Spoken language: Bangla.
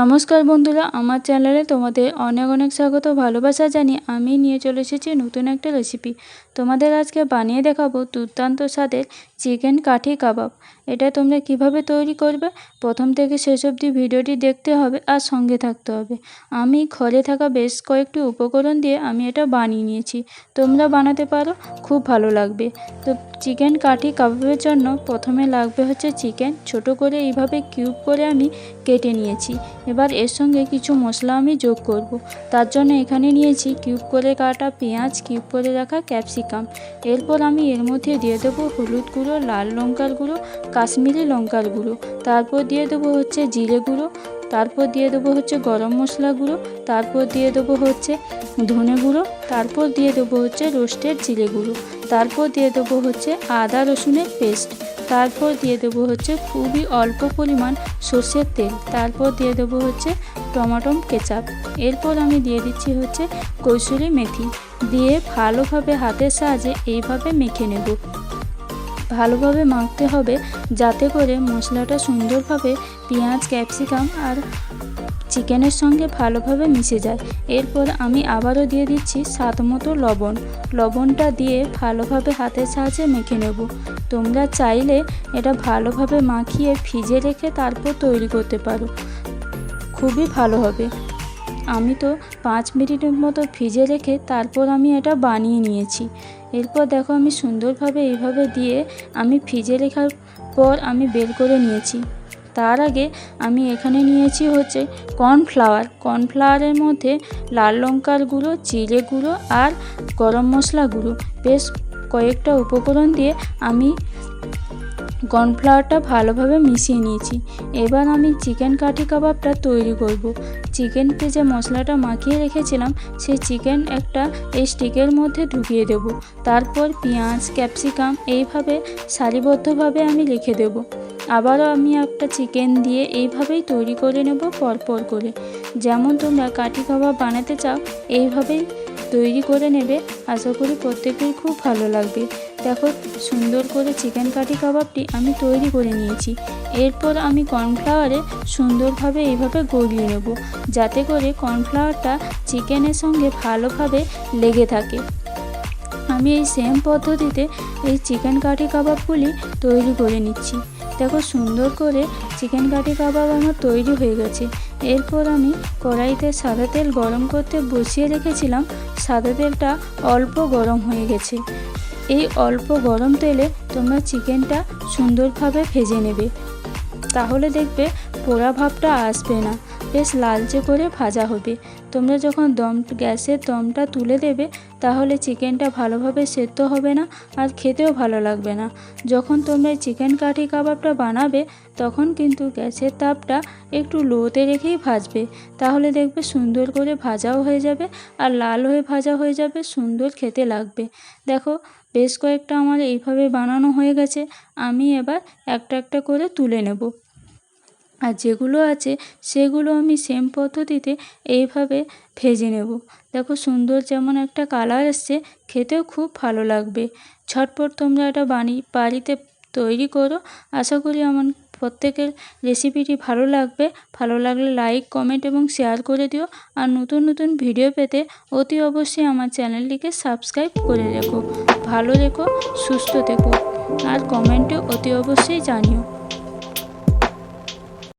নমস্কার বন্ধুরা, আমার চ্যানেলে তোমাদের অনেক অনেক স্বাগত, ভালোবাসা জানি আমি নিয়ে চলে এসেছি নতুন একটা রেসিপি তোমাদের আজকে বানিয়ে দেখাবো দুর্দান্ত স্বাদের চিকেন কাঠি কাবাব। এটা তোমরা কীভাবে তৈরি করবে? প্রথম থেকে শেষ অবধি ভিডিওটি দেখতে হবে আর সঙ্গে থাকতে হবে। আমি ঘরে থাকা বেশ কয়েকটি উপকরণ দিয়ে আমি এটা বানিয়ে নিয়েছি। তোমরা বানাতে পারো, খুব ভালো লাগবে। তো চিকেন কাঠি কাবাবের জন্য প্রথমে লাগবে হচ্ছে চিকেন। ছোট করে এইভাবে কিউব করে আমি কেটে নিয়েছি। এবার এর সঙ্গে কিছু মশলা আমি যোগ করব। তার জন্য এখানে নিয়েছি কিউব করে কাটা পেঁয়াজ, কিউব করে রাখা ক্যাপসিকাম এরপর আমি এর মধ্যে দিয়ে দেবো হলুদ গুঁড়ো, লাল লঙ্কার গুঁড়ো, কাশ্মীরি লঙ্কার গুঁড়ো। তারপর দিয়ে দেবো হচ্ছে জিরে গুঁড়ো, তারপর দিয়ে দেবো হচ্ছে গরম মশলা গুঁড়ো, তারপর দিয়ে দেবো হচ্ছে ধনে গুঁড়ো, তারপর দিয়ে দেবো হচ্ছে রোস্টেড জিরে গুঁড়ো। তারপর দিয়ে দেবো হচ্ছে আদা রসুনের পেস্ট। তারপর দিয়ে দেবো হচ্ছে খুবই অল্প পরিমাণ সর্ষের তেল। তারপর দিয়ে দেবো হচ্ছে টমেটো, কেচাপ। এরপর আমি দিয়ে দিচ্ছি হচ্ছে কৌশলী মেথি। দিয়ে ভালোভাবে হাতের সাহায্যে এইভাবে মেখে নেব। ভালোভাবে মাখতে হবে যাতে করে মশলাটা সুন্দরভাবে পেঁয়াজ, ক্যাপসিকাম আর চিকেনের সঙ্গে ভালোভাবে মিশে যায়। এরপর আমি আবারও দিয়ে দিচ্ছি স্বাদ মতো লবণ। লবণটা দিয়ে ভালোভাবে হাতের সাহায্যে মেখে নেব। তোমরা চাইলে এটা ভালোভাবে মাখিয়ে ফ্রিজে রেখে তারপর তৈরি করতে পারো। খুবই ভালো হবে। আমি তো পাঁচ মিনিটের মতো ফ্রিজে রেখে তারপর আমি এটা বানিয়ে নিয়েছি। এরপর দেখো আমি সুন্দরভাবে এইভাবে দিয়ে আমি ফ্রিজে রেখার পর আমি বের করে নিয়েছি। তার আগে আমি এখানে নিয়েছি হচ্ছে কর্নফ্লাওয়ার। কর্নফ্লাওয়ারের মধ্যে লাল লঙ্কার গুঁড়ো, জিরে গুঁড়ো আর গরম মশলা গুঁড়ো। বেশ কয়েকটা উপকরণ দিয়ে আমি কর্নফ্লাওয়ারটা ভালোভাবে মিশিয়ে নিয়েছি। এবার আমি চিকেন কাঠি কাবাবটা তৈরি করব। চিকেনকে যে মশলাটা মাখিয়ে রেখেছিলাম সেই চিকেন একটা এই স্টিকের মধ্যে ঢুকিয়ে দেব। তারপর পেঁয়াজ, ক্যাপসিকাম এইভাবে সারিবদ্ধভাবে আমি রেখে দেব। আবারও আমি একটা চিকেন দিয়ে এইভাবেই তৈরি করে নেব পরপর করে। যেমন তোমরা কাঠি কাবাব বানাতে চাও, এইভাবেই তৈরি করে নেবে। আশা করি প্রত্যেকেই খুব ভালো লাগবে। দেখো, সুন্দর করে চিকেন কাঠি কাবাবটি আমি তৈরি করে নিয়েছি। এরপর আমি কর্নফ্লাওয়ারে সুন্দরভাবে এইভাবে গড়িয়ে নেব, যাতে করে কর্নফ্লাওয়ারটা চিকেনের সঙ্গে ভালোভাবে লেগে থাকে। আমি এই সেম পদ্ধতিতে এই চিকেন কাঠি কাবাবগুলি তৈরি করে নিচ্ছি। দেখো সুন্দর করে চিকেন কাটি কাবাব আমার তৈরি হয়ে গেছে। এরপর আমি কড়াইতে সাদা তেল গরম করতে বসিয়ে রেখেছিলাম। সাদা তেলটা অল্প গরম হয়ে গেছে। এই অল্প গরম তেলে তোমরা চিকেনটা সুন্দরভাবে ভেজে নেবে। তাহলে দেখবে পোড়া ভাবটা আসবে না। বেশ লালচে করে ভাজা হবে। তোমরা যখন দম, গ্যাসের দমটা তুলে দেবে, তাহলে চিকেনটা ভালোভাবে সেদ্ধ হবে না আর খেতেও ভালো লাগবে না। যখন তোমরা চিকেন কাঠি কাবাবটা বানাবে, তখন কিন্তু গ্যাসের তাপটা একটু লোতে রেখেই ভাজবে। তাহলে দেখবে সুন্দর করে ভাজাও হয়ে যাবে আর লাল হয়ে ভাজা হয়ে যাবে, সুন্দর খেতে লাগবে। দেখো, বেশ কয়েকটা আমার এইভাবে বানানো হয়ে গেছে। আমি এবার একটা একটা করে তুলে নেব। আর যেগুলো আছে সেগুলো আমি সেম পদ্ধতিতে এইভাবে ভেজে নেব। দেখো সুন্দর যেমন একটা কালার এসছে, খেতেও খুব ভালো লাগবে। ঝটপট তোমরা এটা বানিয়ে বাড়িতে তৈরি করো। আশা করি আমার প্রত্যেকের রেসিপিটি ভালো লাগবে। ভালো লাগলে লাইক কমেন্ট এবং শেয়ার করে দিও। আর নতুন নতুন ভিডিও পেতে অতি অবশ্যই আমার চ্যানেলটিকে সাবস্ক্রাইব করে রেখো। ভালো রেখো সুস্থ থেকো। আর কমেন্টে অতি অবশ্যই জানিও।